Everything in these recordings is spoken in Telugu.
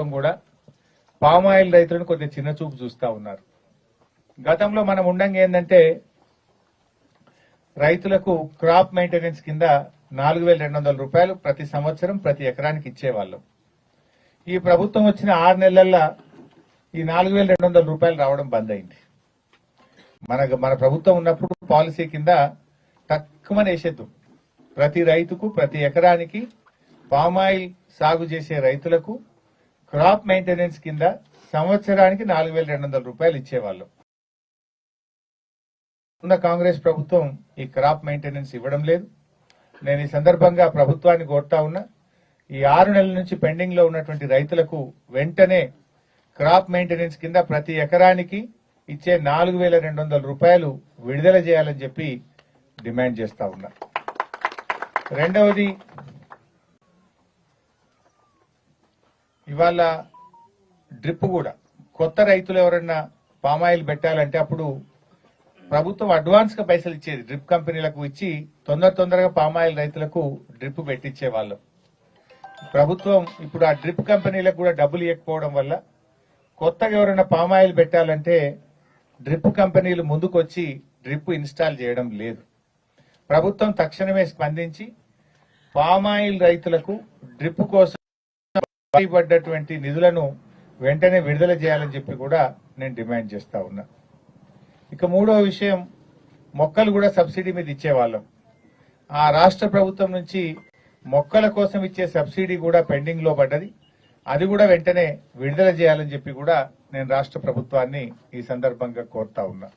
ప్రభుత్వం కూడా పామాయిల్ రైతులను కొద్దిగా చిన్న చూపు చూస్తా ఉన్నారు. గతంలో మనం ఉండంగా ఏంటంటే రైతులకు క్రాప్ మెయింటెనెన్స్ కింద నాలుగు వేల రెండు వందల రూపాయలు ప్రతి సంవత్సరం ప్రతి ఎకరానికి ఇచ్చేవాళ్ళం. ఈ ప్రభుత్వం వచ్చిన ఆరు నెలల్లో ఈ నాలుగు వేల రెండు వందల రూపాయలు రావడం బంద్ అయింది. మన మన ప్రభుత్వం ఉన్నప్పుడు పాలసీ కింద తక్కువ వేసేద్దు. ప్రతి రైతుకు ప్రతి ఎకరానికి పామాయిల్ సాగు చేసే రైతులకు క్రాప్ మెయింటెనెన్స్ కింద సంవత్సరానికి నాలుగు వేల రెండు వందల రూపాయలు ఇచ్చేవాళ్ళం. ఉన్న కాంగ్రెస్ ప్రభుత్వం ఈ క్రాప్ మెయింటెనెన్స్ ఇవ్వడం లేదు. నేను ఈ సందర్భంగా ప్రభుత్వాన్ని కోరుతా ఉన్నా ఈ ఆరు నెలల నుంచి పెండింగ్లో ఉన్నటువంటి రైతులకు వెంటనే క్రాప్ మెయింటెనెన్స్ కింద ప్రతి ఎకరానికి ఇచ్చే నాలుగు వేల రెండు వందల రూపాయలు విడుదల చేయాలని చెప్పి డిమాండ్ చేస్తా ఉన్నా. రెండవది ఇవాళ డ్రిప్ కూడా. కొత్త రైతులు ఎవరన్నా పామాయిల్ పెట్టాలంటే అప్పుడు ప్రభుత్వం అడ్వాన్స్గా పైసలు ఇచ్చేది. డ్రిప్ కంపెనీలకు ఇచ్చి తొందర తొందరగా పామాయిల్ రైతులకు డ్రిప్ పెట్టించే వాళ్ళం ప్రభుత్వం ఇప్పుడు ఆ డ్రిప్ కంపెనీలకు కూడా డబ్బులు ఇవ్వకపోవడం వల్ల కొత్తగా ఎవరైనా పామాయిల్ పెట్టాలంటే డ్రిప్ కంపెనీలు ముందుకొచ్చి డ్రిప్ ఇన్స్టాల్ చేయడం లేదు. ప్రభుత్వం తక్షణమే స్పందించి పామాయిల్ రైతులకు డ్రిప్ కోసం పడ్డటువంటి నిధులను వెంటనే విడుదల చేయాలని చెప్పి కూడా నేను డిమాండ్ చేస్తా ఉన్నా. ఇక మూడో విషయం మొక్కలు కూడా సబ్సిడీ మీద ఇచ్చేవాళ్ళం. ఆ రాష్ట్ర ప్రభుత్వం నుంచి మొక్కల కోసం ఇచ్చే సబ్సిడీ కూడా పెండింగ్లో పడ్డది. అది కూడా వెంటనే విడుదల చేయాలని చెప్పి కూడా నేను రాష్ట్ర ప్రభుత్వాన్ని ఈ సందర్భంగా కోరుతా ఉన్నా.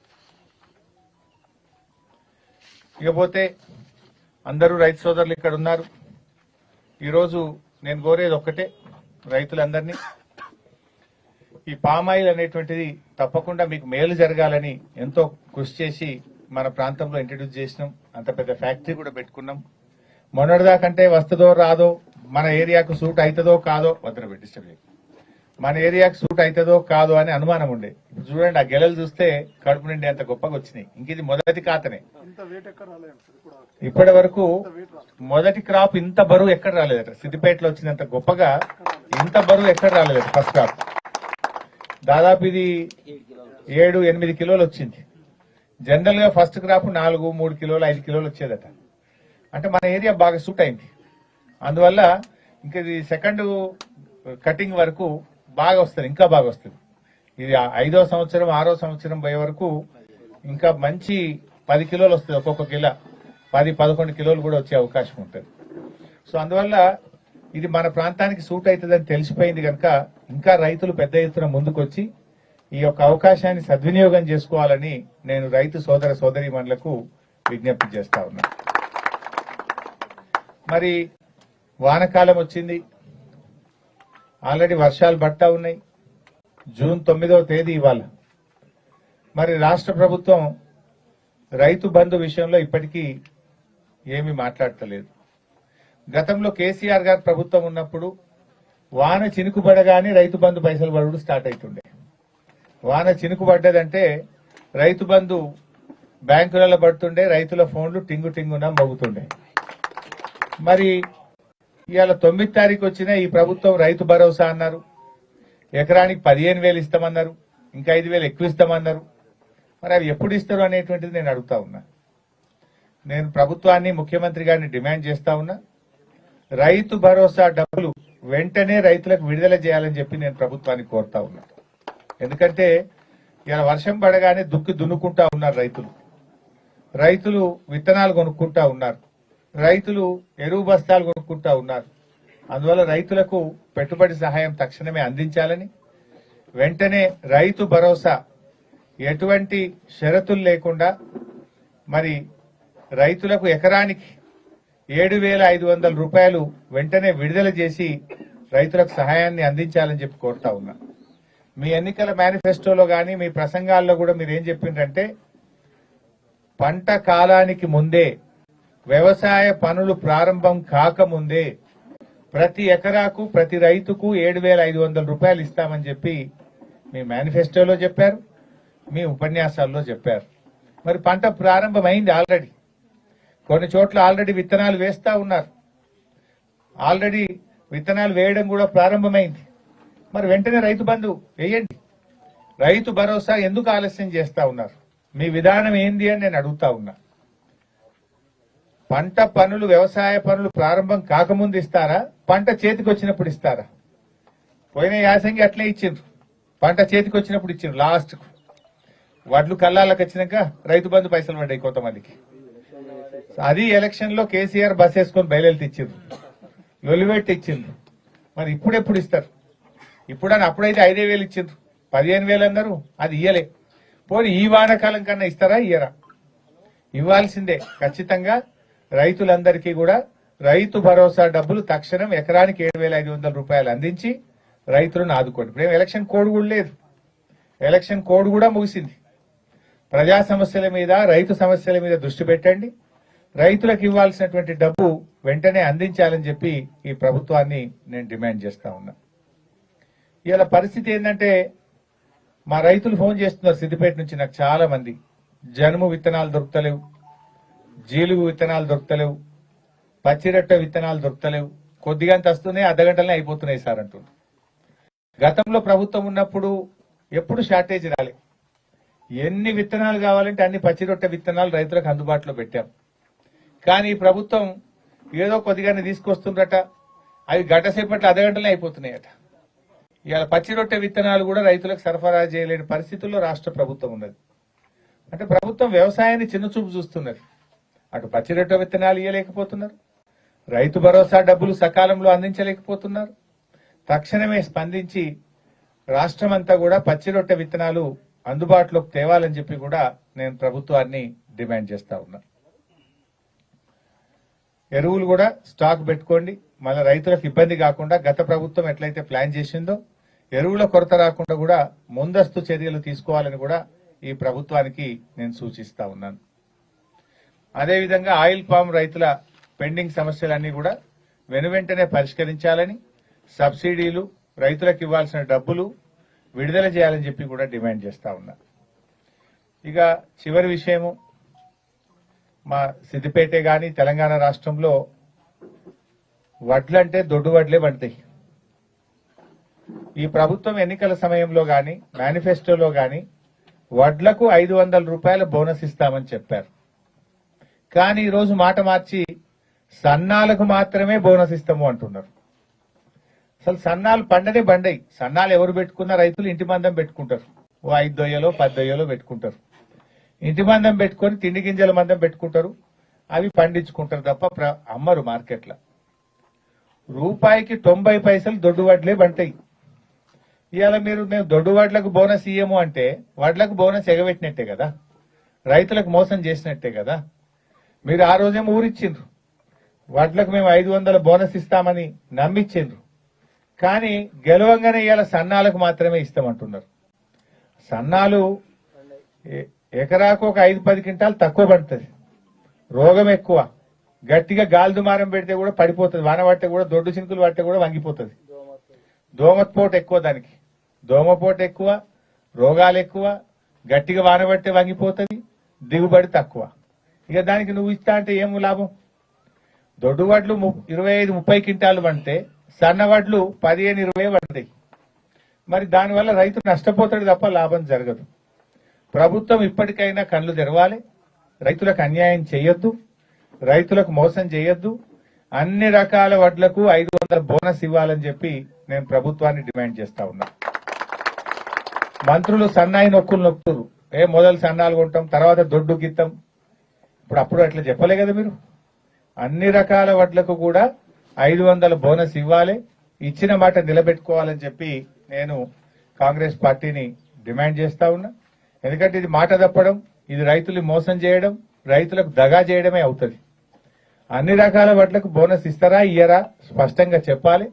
ఇకపోతే అందరూ రైతు సోదరులు ఇక్కడ ఉన్నారు. ఈరోజు నేను కోరేది ఒక్కటే. రైతులందరినీ. ఈ పామాయిల్ అనేటువంటిది తప్పకుండా మీకు మేలు జరగాలని ఎంతో కృషి చేసి మన ప్రాంతంలో ఇంట్రడ్యూస్ చేసినాం. అంత పెద్ద ఫ్యాక్టరీ కూడా పెట్టుకున్నాం. మొన్నటిదాకంటే వస్తుందో రాదో మన ఏరియాకు సూట్ అవుతుందో కాదో వద్దన పెట్టిస్తాం మన ఏరియాకు సూట్ అవుతుందో కాదో అని అనుమానం ఉండే. ఇప్పుడు చూడండి ఆ గెలలు చూస్తే కడుపు నిండి అంత గొప్పగా వచ్చినాయి. ఇంక ఇది మొదటి ఇప్పుడు? ఇప్పటి వరకు మొదటి క్రాప్ ఇంత బరువు ఎక్కడ రాలేదట. సిద్దిపేటలో వచ్చినంత గొప్పగా ఇంత బరువు ఎక్కడ రాలేదు ఫస్ట్ క్రాప్ దాదాపు ఇది ఏడు ఎనిమిది కిలోలు వచ్చింది. జనరల్గా ఫస్ట్ క్రాప్ నాలుగు మూడు కిలోలు ఐదు కిలోలు వచ్చేదట. అంటే మన ఏరియా బాగా సూట్ అయింది. అందువల్ల ఇంకా ఇది సెకండ్ కటింగ్ వరకు బాగా వస్తుంది ఇంకా బాగా వస్తుంది. ఇది ఐదో సంవత్సరం ఆరో సంవత్సరం పోయే వరకు ఇంకా మంచి పది కిలోలు వస్తుంది ఒక్కొక్క కిలో. పది పదకొండు కిలోలు కూడా వచ్చే అవకాశం ఉంటుంది. సో అందువల్ల ఇది మన ప్రాంతానికి సూట్ అవుతుందని తెలిసిపోయింది కనుక ఇంకా రైతులు పెద్ద ఎత్తున ముందుకొచ్చి ఈ యొక్క అవకాశాన్ని సద్వినియోగం చేసుకోవాలని నేను రైతు సోదర సోదరీమణులకు విజ్ఞప్తి చేస్తా ఉన్నా. మరి వానకాలం వచ్చింది. ఆల్రెడీ వర్షాలు పడతా ఉన్నాయి. జూన్ తొమ్మిదవ తేదీ ఇవాళ. మరి రాష్ట్ర ప్రభుత్వం రైతు బంధు విషయంలో ఇప్పటికీ ఏమీ మాట్లాడతలేదు. గతంలో కేసీఆర్ గారు ప్రభుత్వం ఉన్నప్పుడు వాన చినుకుపడగానే రైతు బంధు పైసలు పడుడు స్టార్ట్ అవుతుండే వాన చినుకుపడ్డదంటే రైతు బంధు బ్యాంకులలో పడుతుండే రైతుల ఫోన్లు టింగు టింగున మోగుతుండే. మరి ఇవాళ తొమ్మిది తారీఖు వచ్చిన ఈ ప్రభుత్వం రైతు భరోసా అన్నారు. ఎకరానికి పదిహేను వేలు ఇస్తామన్నారు ఇంకా ఐదు వేలు ఎక్కువ ఇస్తామన్నారు. మరి అవి ఎప్పుడు ఇస్తారు అనేటువంటిది నేను అడుగుతా ఉన్నా. నేను ప్రభుత్వాన్ని ముఖ్యమంత్రి గారిని డిమాండ్ చేస్తా ఉన్నా. రైతు భరోసా డబ్బులు వెంటనే రైతులకు విడుదల చేయాలని చెప్పి నేను ప్రభుత్వాన్ని కోరుతా ఉన్నా. ఎందుకంటే ఇలా వర్షం పడగానే దుక్కి దున్నుకుంటా ఉన్నారు రైతులు. రైతులు విత్తనాలు కొనుక్కుంటా ఉన్నారు. రైతులు ఎరువు బస్తాలు కొనుక్కుంటా ఉన్నారు. అందువల్ల రైతులకు పెట్టుబడి సహాయం తక్షణమే అందించాలని వెంటనే రైతు భరోసా ఎటువంటి షరతులు లేకుండా మరి రైతులకు ఎకరానికి ఏడు వేల ఐదు వందల రూపాయలు వెంటనే విడుదల చేసి రైతులకు సహాయాన్ని అందించాలని చెప్పి కోరుతా ఉన్నా. మీ ఎన్నికల మేనిఫెస్టోలో కానీ మీ ప్రసంగాల్లో కూడా మీరు ఏం చెప్పిండ్రంటే పంట కాలానికి ముందే వ్యవసాయ పనులు ప్రారంభం కాకముందే ప్రతి ఎకరాకు ప్రతి రైతుకు ఏడు వేల ఐదు వందల రూపాయలు ఇస్తామని చెప్పి మీ మేనిఫెస్టోలో చెప్పారు మీ ఉపన్యాసాల్లో చెప్పారు. మరి పంట ప్రారంభమైంది ఆల్రెడీ. కొన్ని చోట్ల ఆల్రెడీ విత్తనాలు వేస్తా ఉన్నారు. ఆల్రెడీ విత్తనాలు వేయడం కూడా ప్రారంభమైంది. మరి వెంటనే రైతు బంధు వేయండి. రైతు భరోసా ఎందుకు ఆలస్యం చేస్తా ఉన్నారు? మీ విధానం ఏంది అని నేను అడుగుతా ఉన్నా. పంట పనులు వ్యవసాయ పనులు ప్రారంభం కాకముందు ఇస్తారా? పంట చేతికి వచ్చినప్పుడు ఇస్తారా? పోయిన యాసంగి అట్లే ఇచ్చిండ్రు. పంట చేతికి వచ్చినప్పుడు ఇచ్చిండ్రు లాస్ట్కు. వడ్లు కల్లాలకు వచ్చినాక రైతు బంధు పైసలు పడ్డాయి కొంతమందికి. అది ఎలక్షన్లో కేసీఆర్ బస్ వేసుకొని బయలుదేరి ఇచ్చిండ్రు లొలివెట్టి ఇచ్చింది మరి ఇప్పుడు ఎప్పుడు ఇస్తారు? ఇప్పుడు అని అప్పుడైతే ఐదే వేలు ఇచ్చిండ్రు. పదిహేను వేలు అన్నారు అది ఇయ్యలే. పోనీ ఈ వానకాలం కన్నా ఇస్తారా ఇయ్యరా? ఇవ్వాల్సిందే. ఖచ్చితంగా రైతులందరికీ కూడా రైతు భరోసా డబ్బులు తక్షణం ఎకరానికి ఏడు వేల ఐదు వందల రూపాయలు అందించి రైతులను ఆదుకోండి. ఇప్పుడు ఏం ఎలక్షన్ కోడ్ కూడా లేదు. ఎలక్షన్ కోడ్ కూడా ముగిసింది. ప్రజా సమస్యల మీద రైతు సమస్యల మీద దృష్టి పెట్టండి. రైతులకు ఇవ్వాల్సినటువంటి డబ్బు వెంటనే అందించాలని చెప్పి ఈ ప్రభుత్వాన్ని నేను డిమాండ్ చేస్తా ఉన్నా. ఇవాళ పరిస్థితి ఏంటంటే మా రైతులు ఫోన్ చేస్తున్నారు సిద్దిపేట నుంచి నాకు చాలా మంది. జనుము విత్తనాలు దొరుకుతలేవు జీలుగు విత్తనాలు దొరుకుతలేవు పచ్చిరొట్ట విత్తనాలు దొరుకుతలేవు. కొద్దిగా వస్తున్నాయి అర్ధగంటలనే అయిపోతున్నాయి సార్ అంటుంది గతంలో ప్రభుత్వం ఉన్నప్పుడు ఎప్పుడు షార్టేజ్ రాలే. ఎన్ని విత్తనాలు కావాలంటే అన్ని పచ్చిరొట్ట విత్తనాలు రైతులకు అందుబాటులో పెట్టాం. కానీ ప్రభుత్వం ఏదో కొద్దిగానే తీసుకొస్తుందట అవి గంట సేపట్లో అర్ధగంటలే అయిపోతున్నాయట. ఇవాళ పచ్చి రొట్టె విత్తనాలు కూడా రైతులకు సరఫరా చేయలేని పరిస్థితుల్లో రాష్ట్ర ప్రభుత్వం ఉన్నది. అంటే ప్రభుత్వం వ్యవసాయాన్ని చిన్న చూపు చూస్తున్నది. అటు పచ్చి రొట్టె విత్తనాలు ఇవ్వలేకపోతున్నారు రైతు భరోసా డబ్బులు సకాలంలో అందించలేకపోతున్నారు. తక్షణమే స్పందించి రాష్ట్రమంతా కూడా పచ్చి రొట్టె విత్తనాలు అందుబాటులోకి తేవాలని చెప్పి కూడా నేను ప్రభుత్వాన్ని డిమాండ్ చేస్తా ఉన్నా. ఎరువులు కూడా స్టాక్ పెట్టుకోండి. మళ్ళీ రైతులకు ఇబ్బంది కాకుండా గత ప్రభుత్వం ఎట్లయితే ప్లాన్ చేసిందో ఎరువుల కొరత రాకుండా కూడా ముందస్తు చర్యలు తీసుకోవాలని కూడా ఈ ప్రభుత్వానికి నేను సూచిస్తా ఉన్నాను. అదేవిధంగా ఆయిల్ పామ్ రైతుల పెండింగ్ సమస్యలన్నీ కూడా వెనువెంటనే పరిష్కరించాలని సబ్సిడీలు రైతులకు ఇవ్వాల్సిన డబ్బులు విడుదల చేయాలని చెప్పి కూడా డిమాండ్ చేస్తా ఉన్నా. ఇక చివరి విషయము మా సిద్దిపేటే కానీ తెలంగాణ రాష్ట్రంలో వడ్లంటే దొడ్డు వడ్లే పడతాయి. ఈ ప్రభుత్వం ఎన్నికల సమయంలో కానీ మేనిఫెస్టోలో కానీ వడ్లకు ఐదు వందల రూపాయల బోనస్ ఇస్తామని చెప్పారు. కానీ ఈరోజు మాట మార్చి సన్నాలకు మాత్రమే బోనస్ ఇస్తాము అంటున్నారు. అసలు సన్నాలు పండనే బండయి సన్నాలు ఎవరు పెట్టుకున్న రైతులు ఇంటి మందం పెట్టుకుంటారు. ఓ ఐదు దొయ్యలో పది దొయ్యలో పెట్టుకుంటారు. ఇంటి మందం పెట్టుకొని తిండి గింజల మందం పెట్టుకుంటారు. అవి పండించుకుంటారు తప్ప అమ్మరు మార్కెట్లో. రూపాయికి తొంభై పైసలు దొడ్డు వడ్లే పంటాయి ఇవాళ మీరు మేము దొడ్డు వడ్లకు బోనస్ ఇయ్యము అంటే వడ్లకు బోనస్ ఎగబెట్టినట్టే కదా. రైతులకు మోసం చేసినట్టే కదా. మీరు ఆ రోజేమో ఊరిచ్చిండ్రు. వడ్లకు మేము ఐదు వందల బోనస్ ఇస్తామని నమ్మిచ్చిండ్రు. కానీ గెలవంగానే ఇవాళ సన్నాలకు మాత్రమే ఇస్తామంటున్నారు. సన్నాలు ఎకరాకు ఒక ఐదు పది క్వింటాలు తక్కువ పడుతుంది. రోగం ఎక్కువ. గట్టిగా గాలి దుమారం పెడితే కూడా పడిపోతుంది. వాన పడితే కూడా దొడ్డు చినుకులు పడితే కూడా వంగిపోతుంది. దోమపోటు ఎక్కువ దానికి. దోమపోటు ఎక్కువ రోగాలు ఎక్కువ గట్టిగా వాన పడితే వంగిపోతుంది దిగుబడి తక్కువ. ఇక దానికి నువ్వు ఇస్తా అంటే ఏం లాభం? దొడ్డు వడ్లు ఇరవై ఐదు ముప్పై క్వింటాలు పంటే సన్న వడ్లు పదిహేను ఇరవై పడతాయి. మరి దానివల్ల రైతు నష్టపోతాడు తప్ప లాభం జరగదు. ప్రభుత్వం ఇప్పటికైనా కళ్ళు తెరవాలి. రైతులకు అన్యాయం చేయొద్దు. రైతులకు మోసం చేయొద్దు. అన్ని రకాల వడ్లకు ఐదు వందల బోనస్ ఇవ్వాలని చెప్పి నేను ప్రభుత్వాన్ని డిమాండ్ చేస్తా ఉన్నా. మంత్రులు సన్నాయి నొక్కులు నొక్కుతురు. ఏ మొదలు సన్నాలు కొంటాం తర్వాత దొడ్డు గిత్తం. ఇప్పుడు అప్పుడు అట్లా చెప్పలే కదా మీరు. అన్ని రకాల వడ్లకు కూడా ఐదు వందల బోనస్ ఇవ్వాలి. ఇచ్చిన మాట నిలబెట్టుకోవాలని చెప్పి నేను కాంగ్రెస్ పార్టీని డిమాండ్ చేస్తా ఉన్నా. ఎందుకంటే ఇది మాట తప్పడం ఇది రైతులు మోసం చేయడం రైతులకు దగా చేయడమే అవుతుంది. అన్ని రకాల వడ్లకు బోనస్ ఇస్తారా ఇయ్యరా? స్పష్టంగా చెప్పాలి.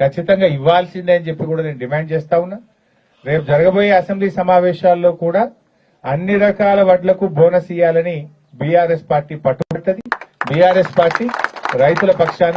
ఖచ్చితంగా ఇవ్వాల్సిందే అని చెప్పి కూడా నేను డిమాండ్ చేస్తా ఉన్నా. రేపు జరగబోయే అసెంబ్లీ సమావేశాల్లో కూడా అన్ని రకాల వడ్లకు బోనస్ ఇవ్వాలని బీఆర్ఎస్ పార్టీ పట్టుబడుతుంది. బీఆర్ఎస్ పార్టీ రైతుల పక్షాన